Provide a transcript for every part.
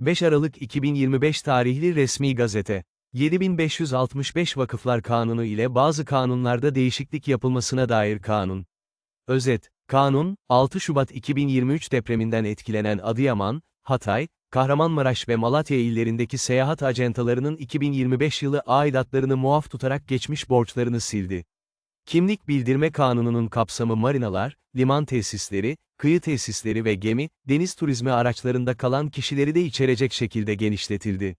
5 Aralık 2025 tarihli resmi gazete. 7565 Vakıflar Kanunu ile bazı kanunlarda değişiklik yapılmasına dair kanun. Özet, kanun, 6 Şubat 2023 depreminden etkilenen Adıyaman, Hatay, Kahramanmaraş ve Malatya illerindeki seyahat acentalarının 2025 yılı aidatlarını muaf tutarak geçmiş borçlarını sildi. Kimlik bildirme kanununun kapsamı marinalar, liman tesisleri, kıyı tesisleri ve gemi, deniz turizmi araçlarında kalan kişileri de içerecek şekilde genişletildi.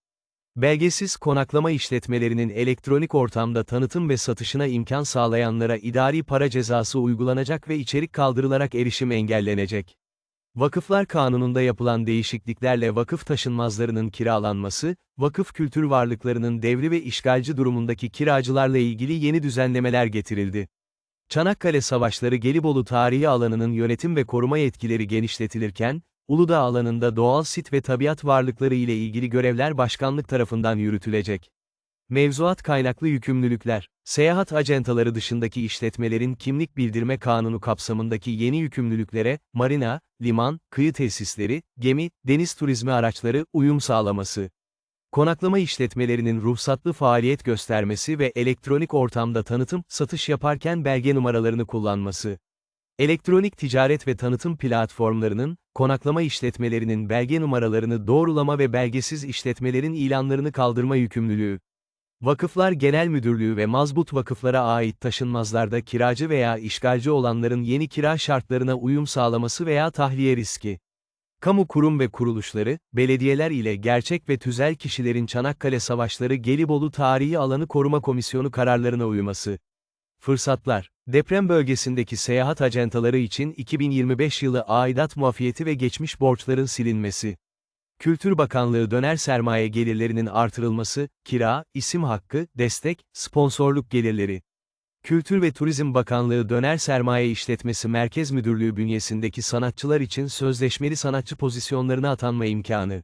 Belgesiz konaklama işletmelerinin elektronik ortamda tanıtım ve satışına imkan sağlayanlara idari para cezası uygulanacak ve içerik kaldırılarak erişim engellenecek. Vakıflar Kanunu'nda yapılan değişikliklerle vakıf taşınmazlarının kiralanması, vakıf kültür varlıklarının devri ve işgalci durumundaki kiracılarla ilgili yeni düzenlemeler getirildi. Çanakkale Savaşları Gelibolu tarihi alanının yönetim ve koruma yetkileri genişletilirken, Uludağ alanında doğal sit ve tabiat varlıkları ile ilgili görevler başkanlık tarafından yürütülecek. Mevzuat kaynaklı yükümlülükler, seyahat acentaları dışındaki işletmelerin kimlik bildirme kanunu kapsamındaki yeni yükümlülüklere, marina, liman, kıyı tesisleri, gemi, deniz turizmi araçları uyum sağlaması. Konaklama işletmelerinin ruhsatlı faaliyet göstermesi ve elektronik ortamda tanıtım, satış yaparken belge numaralarını kullanması. Elektronik ticaret ve tanıtım platformlarının, konaklama işletmelerinin belge numaralarını doğrulama ve belgesiz işletmelerin ilanlarını kaldırma yükümlülüğü. Vakıflar Genel Müdürlüğü ve mazbut vakıflara ait taşınmazlarda kiracı veya işgalci olanların yeni kira şartlarına uyum sağlaması veya tahliye riski. Kamu kurum ve kuruluşları, belediyeler ile gerçek ve tüzel kişilerin Çanakkale Savaşları Gelibolu Tarihi Alanı Koruma Komisyonu kararlarına uyması. Fırsatlar, deprem bölgesindeki seyahat acentaları için 2025 yılı aidat muafiyeti ve geçmiş borçların silinmesi. Kültür Bakanlığı döner sermaye gelirlerinin artırılması, kira, isim hakkı, destek, sponsorluk gelirleri. Kültür ve Turizm Bakanlığı Döner Sermaye İşletmesi Merkez Müdürlüğü bünyesindeki sanatçılar için sözleşmeli sanatçı pozisyonlarına atanma imkanı.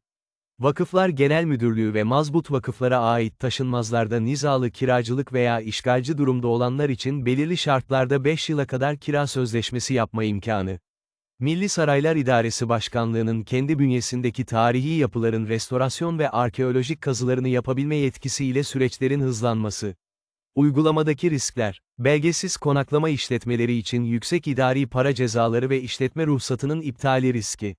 Vakıflar Genel Müdürlüğü ve mazbut vakıflara ait taşınmazlarda nizalı kiracılık veya işgalci durumda olanlar için belirli şartlarda 5 yıla kadar kira sözleşmesi yapma imkanı. Milli Saraylar İdaresi Başkanlığı'nın kendi bünyesindeki tarihi yapıların restorasyon ve arkeolojik kazılarını yapabilme yetkisiyle süreçlerin hızlanması. Uygulamadaki riskler, belgesiz konaklama işletmeleri için yüksek idari para cezaları ve işletme ruhsatının iptali riski.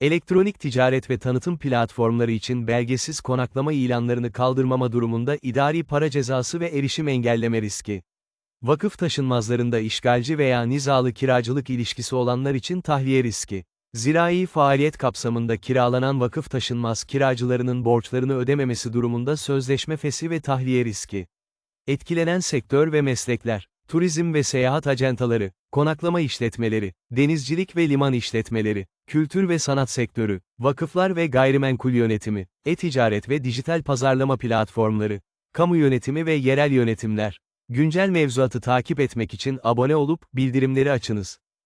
Elektronik ticaret ve tanıtım platformları için belgesiz konaklama ilanlarını kaldırmama durumunda idari para cezası ve erişim engelleme riski. Vakıf taşınmazlarında işgalci veya nizalı kiracılık ilişkisi olanlar için tahliye riski. Zirai faaliyet kapsamında kiralanan vakıf taşınmaz kiracılarının borçlarını ödememesi durumunda sözleşme fesi ve tahliye riski. Etkilenen sektör ve meslekler, turizm ve seyahat acentaları, konaklama işletmeleri, denizcilik ve liman işletmeleri, kültür ve sanat sektörü, vakıflar ve gayrimenkul yönetimi, e-ticaret ve dijital pazarlama platformları, kamu yönetimi ve yerel yönetimler. Güncel mevzuatı takip etmek için abone olup bildirimleri açınız.